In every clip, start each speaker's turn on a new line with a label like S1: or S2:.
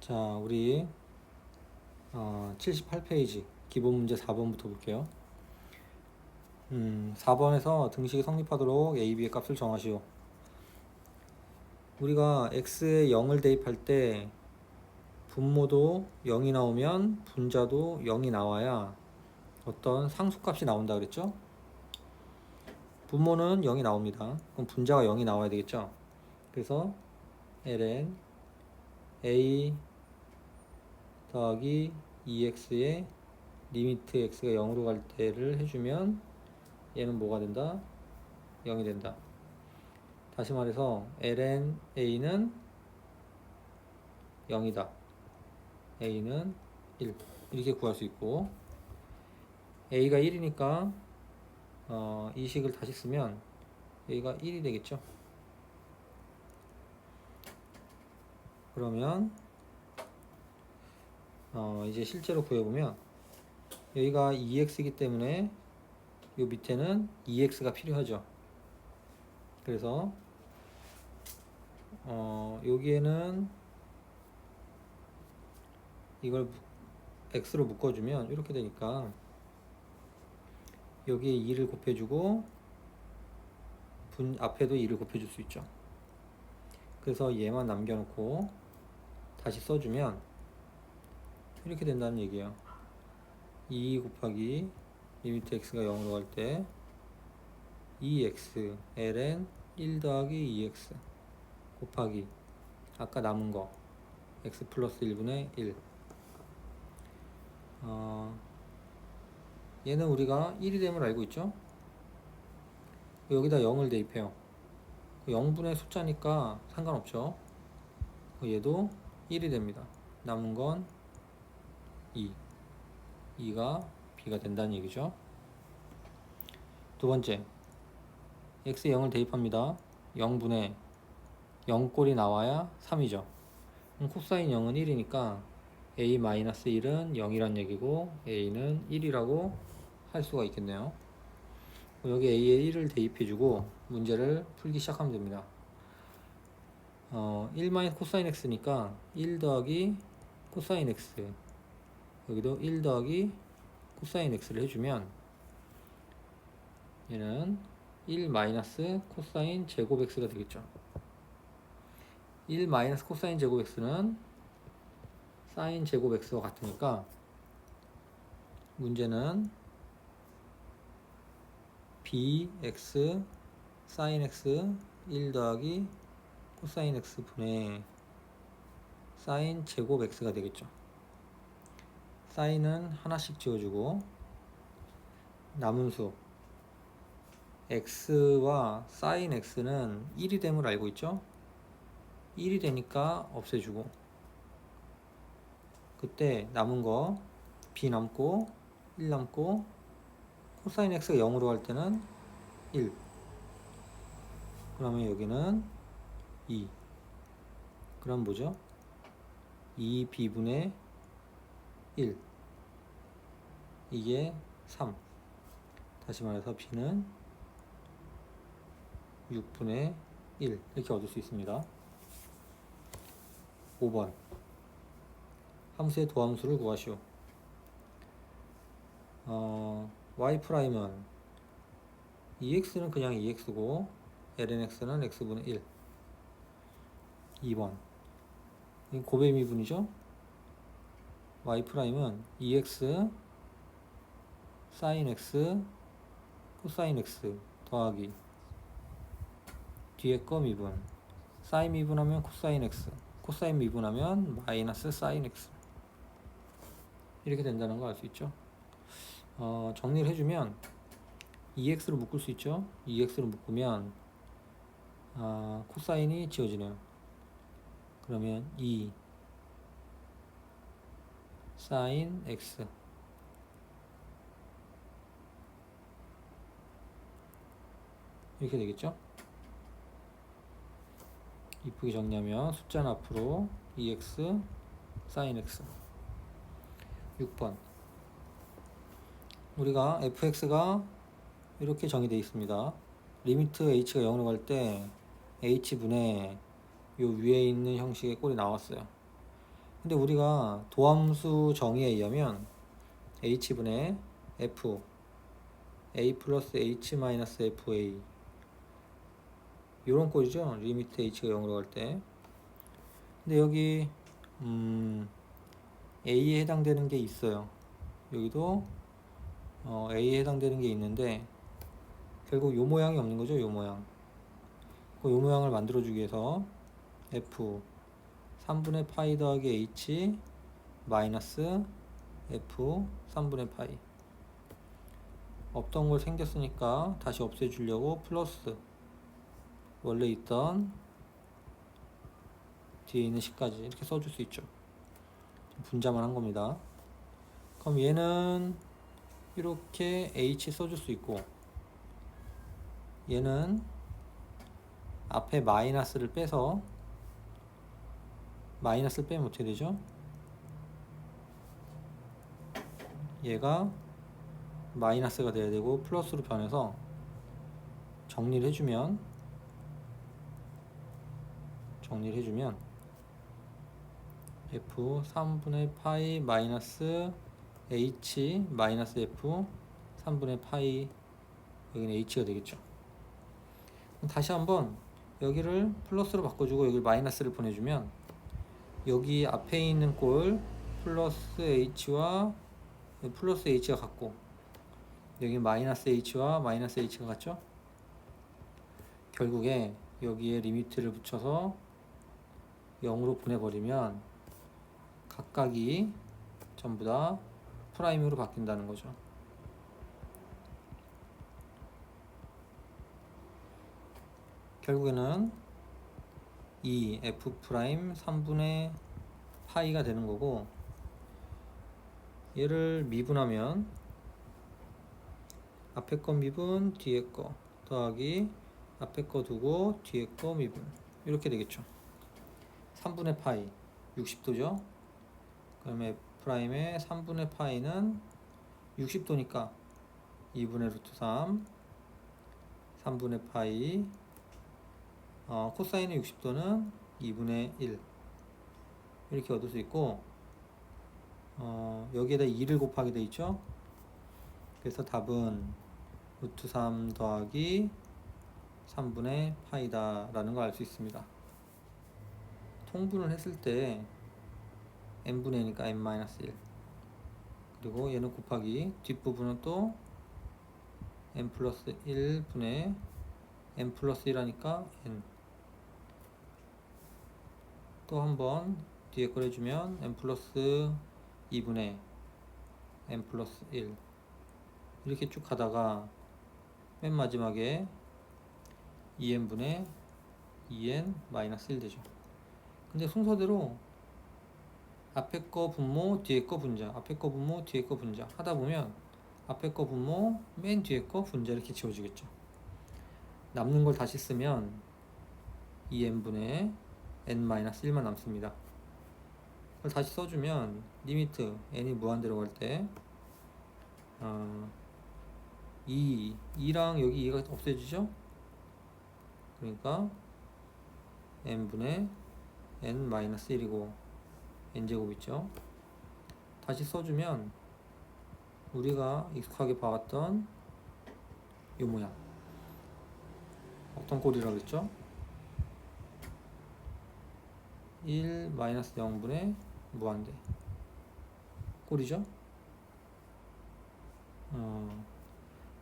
S1: 자, 우리 어, 78페이지 기본 문제 4번부터 볼게요. 음, 4번에서 등식이 성립하도록 a, b의 값을 정하시오. 우리가 x에 0을 대입할 때 분모도 0이 나오면 분자도 0이 나와야 어떤 상수값이 나온다 그랬죠? 분모는 0이 나옵니다. 그럼 분자가 0이 나와야 되겠죠? 그래서 ln a 더하기 2x의 리미트 x가 0으로 갈 때를 해주면 얘는 뭐가 된다? 0이 된다. 다시 말해서 ln a는 0이다. a는 1 이렇게 구할 수 있고 a가 1이니까 어, 이 식을 다시 쓰면 a가 1이 되겠죠. 그러면 어, 이제 실제로 구해보면 여기가 2x이기 때문에 요 밑에는 2x가 필요하죠. 그래서 어, 여기에는 이걸 묶- x로 묶어주면 이렇게 되니까 여기에 2를 곱해주고 분 앞에도 2를 곱해줄 수 있죠. 그래서 얘만 남겨놓고 다시 써주면 이렇게 된다는 얘기예요. 2 곱하기 리미트 x가 0으로 갈 때 2x ln 1 더하기 2x 곱하기 아까 남은 거 x 플러스 1분의 1 어, 얘는 우리가 1이 됨을 알고 있죠? 여기다 0을 대입해요. 0분의 숫자니까 상관없죠. 얘도 1이 됩니다. 남은 건 2. 2가 b가 된다는 얘기죠. 두 번째, x에 0을 대입합니다. 0분의 0꼴이 나와야 3이죠. 그럼 코사인 0은 1이니까 a-1은 0이란 얘기고 a는 1이라고 할 수가 있겠네요. 여기 a에 1을 대입해주고 문제를 풀기 시작하면 됩니다. 어, 1 마이너스 코사인 x니까 1 더하기 코사인 x 여기도 1 더하기 코사인 x를 해주면 얘는 1 마이너스 코사인 제곱 x가 되겠죠. 1 마이너스 코사인 제곱 x는 사인 제곱 x와 같으니까 문제는 bx 사인 x 1 더하기 코사인 x 분의 사인 제곱 x가 되겠죠. 사인은 하나씩 지워주고 남은 수 x와 사인 x는 1이 됨을 알고 있죠? 1이 되니까 없애주고 그때 남은 거 b 남고 1 남고 코사인 x가 0으로 갈 때는 1 그러면 여기는 2 그럼 뭐죠? 2b분의 1 이게 3 다시 말해서 b는 6분의 1 이렇게 얻을 수 있습니다. 5번. 함수의 도함수를 구하시오. 어, y 프라임은 2x는 그냥 2x고 ln x는 x분의 1 2번. 이 고배 미분이죠? y 프라임은 2x 사인 x 코사인 x 더하기 뒤에 거 미분. 사인 미분하면 코사인 x 코사인 미분하면 마이너스 사인 x. 이렇게 된다는 거 알 수 있죠? 어, 정리를 해주면 2x로 묶을 수 있죠? 2x로 묶으면 아, 코사인이 지워지네요. 그러면 2 사인 x 이렇게 되겠죠? 이쁘게 정리하면 숫자는 앞으로 2x 사인 x 6번 우리가 fx가 이렇게 정의되어 있습니다. 리미트 h가 0으로 갈 때 h분의 요 위에 있는 형식의 꼴이 나왔어요. 근데 우리가 도함수 정의에 의하면 h분의 f a 플러스 h 마이너스 fa 요런 꼴이죠 리미트 h가 0으로 갈 때. 근데 여기 음 a에 해당되는 게 있어요. 여기도 어, a에 해당되는 게 있는데 결국 요 모양이 없는 거죠 요 모양. 그 요 모양을 만들어 주기 위해서 f 3분의 파이 더하기 h 마이너스 f 3분의 파이. 없던 걸 생겼으니까 다시 없애주려고 플러스 원래 있던 뒤에 있는 식까지 이렇게 써줄 수 있죠 분자만 한 겁니다 그럼 얘는 이렇게 h 써줄 수 있고 얘는 앞에 마이너스를 빼서 마이너스를 빼면 어떻게 되죠? 얘가 마이너스가 돼야 되고 플러스로 변해서 정리를 해주면 정리를 해주면 f 3분의 파이 마이너스 h 마이너스 f 3분의 파이 여기는 h가 되겠죠. 다시 한번 여기를 플러스로 바꿔주고 여기 마이너스를 보내주면 여기 앞에 있는 꼴 플러스 h와 플러스 h가 같고 여기 마이너스 h와 마이너스 h가 같죠? 결국에 여기에 리미트를 붙여서 0으로 보내버리면 각각이 전부 다 프라임으로 바뀐다는 거죠. 결국에는 이 f 프라임 3분의 파이가 되는 거고 얘를 미분하면 앞에 거 미분 뒤에 거 더하기 앞에 거 두고 뒤에 거 미분 이렇게 되겠죠 3분의 파이 60도죠? 그다음에 f 프라임의 3분의 파이는 60도니까 2분의 루트 3 3분의 파이 어, 코사인의 60도는 2분의 1 이렇게 얻을 수 있고 어, 여기에다 2를 곱하게 돼 있죠? 그래서 답은 루트 3 더하기 3분의 파이다 라는 걸 알 수 있습니다 통분을 했을 때 n분의 니까 n-1 그리고 얘는 곱하기 뒷부분은 또 n 플러스 1분의 n 플러스 1 하니까 n. 또 한 번 뒤에 걸 해주면 n 플러스 2분의 n 플러스 1 이렇게 쭉 가다가 맨 마지막에 2n분의 2n 마이너스 1 되죠 근데 순서대로 앞에 거 분모 뒤에 거 분자 앞에 거 분모 뒤에 거 분자 하다 보면 앞에 거 분모 맨 뒤에 거 분자 이렇게 지워지겠죠. 남는 걸 다시 쓰면 2n분의 n-1만 남습니다. 그걸 다시 써주면 리미트 n이 무한대로 갈 때 어, 2, 2랑 여기 2가 없애지죠? 그러니까 n분의 n-1이고 n제곱 있죠 다시 써주면 우리가 익숙하게 봐왔던 이 모양 어떤 꼴이라고 했죠? 1 마이너스 0분의 무한대 꼴이죠? 어,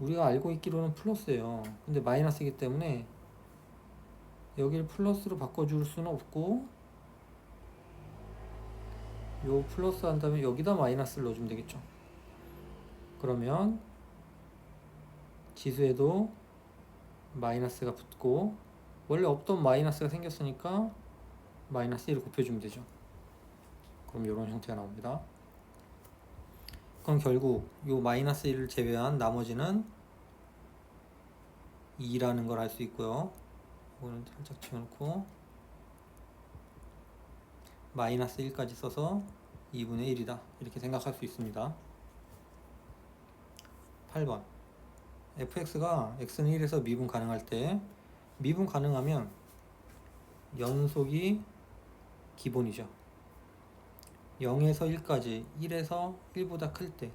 S1: 우리가 알고 있기로는 플러스예요 근데 마이너스이기 때문에 여기를 플러스로 바꿔줄 수는 없고 요 플러스 한다면 여기다 마이너스를 넣어주면 되겠죠. 그러면 지수에도 마이너스가 붙고 원래 없던 마이너스가 생겼으니까 마이너스 1을 곱해주면 되죠. 그럼 이런 형태가 나옵니다. 그럼 결국 요 마이너스 1을 제외한 나머지는 2라는 걸 알 수 있고요. 이거는 살짝 지워놓고 마이너스 1까지 써서 2분의 1이다. 이렇게 생각할 수 있습니다. 8번. fx가 x는 1에서 미분 가능할 때 미분 가능하면 연속이 기본이죠. 0에서 1까지 1에서 1보다 클 때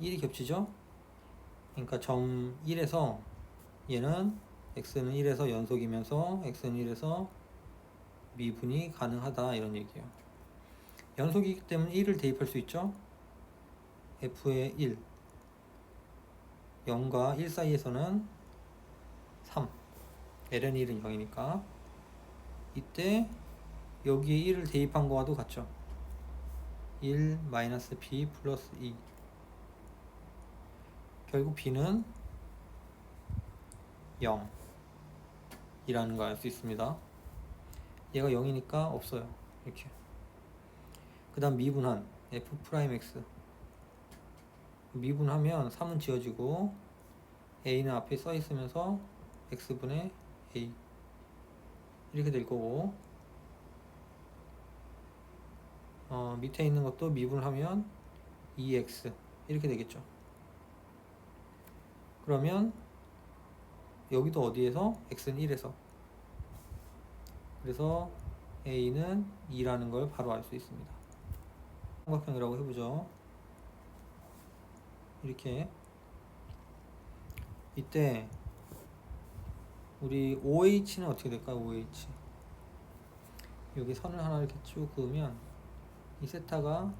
S1: 1이 겹치죠? 그러니까 점 1에서 얘는 x는 1에서 연속이면서 x는 1에서 미분이 가능하다 이런 얘기예요. 연속이기 때문에 1을 대입할 수 있죠? f의 1 0과 1 사이에서는 3 ln 1은 0이니까. 이때 여기에 1을 대입한 거와도 같죠? 1 마이너스 b 플러스 2 결국 b는 0 이라는 걸 알 수 있습니다 얘가 0이니까 없어요. 이렇게. 그 다음 미분한 f 프라임 x. 미분하면 3은 지워지고 a는 앞에 써 있으면서 x분의 a. 이렇게 될 거고. 어, 밑에 있는 것도 미분하면 2x 이렇게 되겠죠. 그러면 여기도 어디에서? X는 1에서 그래서 a는 2라는 걸 바로 알 수 있습니다 삼각형이라고 해보죠 이렇게 이때 우리 OH는 어떻게 될까요? OH 여기 선을 하나 이렇게 쭉 그으면 이 세타가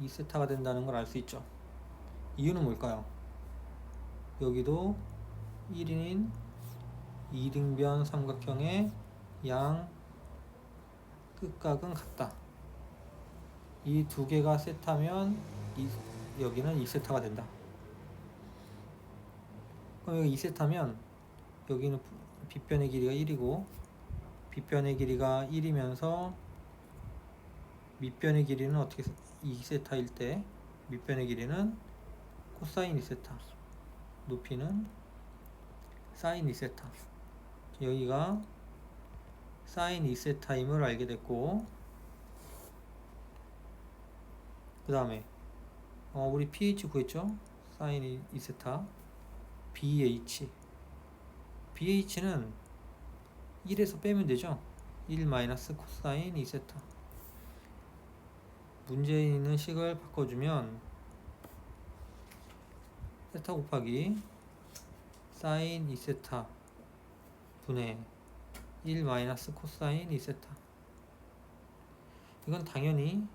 S1: 이 세타가 된다는 걸 알 수 있죠. 이유는 뭘까요? 여기도 1인인 이등변 삼각형의 양 끝각은 같다. 이 두 개가 세타면 이, 여기는 2세타가 된다. 그럼 여기 2세타면 여기는 빗변의 길이가 1이고 빗변의 길이가 1이면서 밑변의 길이는 어떻게 2세타일 때 밑변의 길이는 코사인 2세타 높이는 사인 2세타 여기가 사인 2세타임을 알게 됐고 그 다음에 어, 우리 pH 구했죠? 사인 2세타 BH BH는 1에서 빼면 되죠? 1 마이너스 코사인 2세타 문제에 있는 식을 바꿔주면 세타 곱하기 사인 2세타 분의 1 마이너스 코사인 2세타. 이건 당연히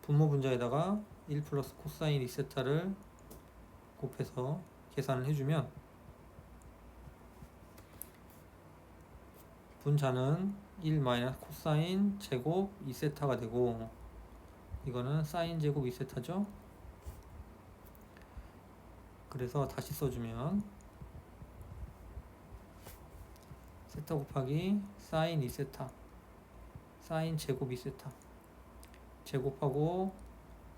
S1: 분모 분자에다가 1 플러스 코사인 2세타를 곱해서 계산을 해주면 분자는 1 마이너스 코사인 제곱 2세타가 되고 이거는 사인 제곱 2세타죠? 그래서 다시 써주면 세타 곱하기 사인 2세타 사인 제곱 2세타 제곱하고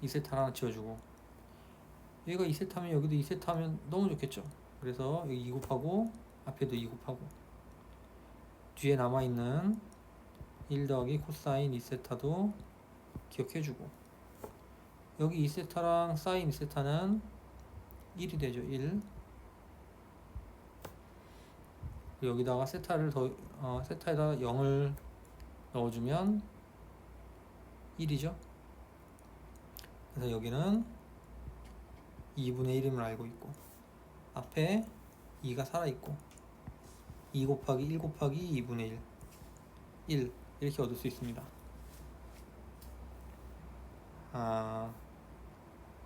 S1: 2세타 하나 지워주고. 여기가 2세타면 여기도 2세타면 너무 좋겠죠? 그래서 여기 2 곱하고 앞에도 2 곱하고. 뒤에 남아있는 1 더하기 코사인 2세타도 기억해주고. 여기 2세타랑 사인 2세타는 1이 되죠? 1 여기다가 세타를 더 어, 세타에다가 0을 넣어주면 1이죠. 그래서 여기는 2분의 1임을 알고 있고 앞에 2가 살아있고 2 곱하기 1 곱하기 2분의 1 1 이렇게 얻을 수 있습니다. 아,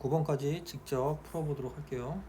S1: 9번까지 직접 풀어보도록 할게요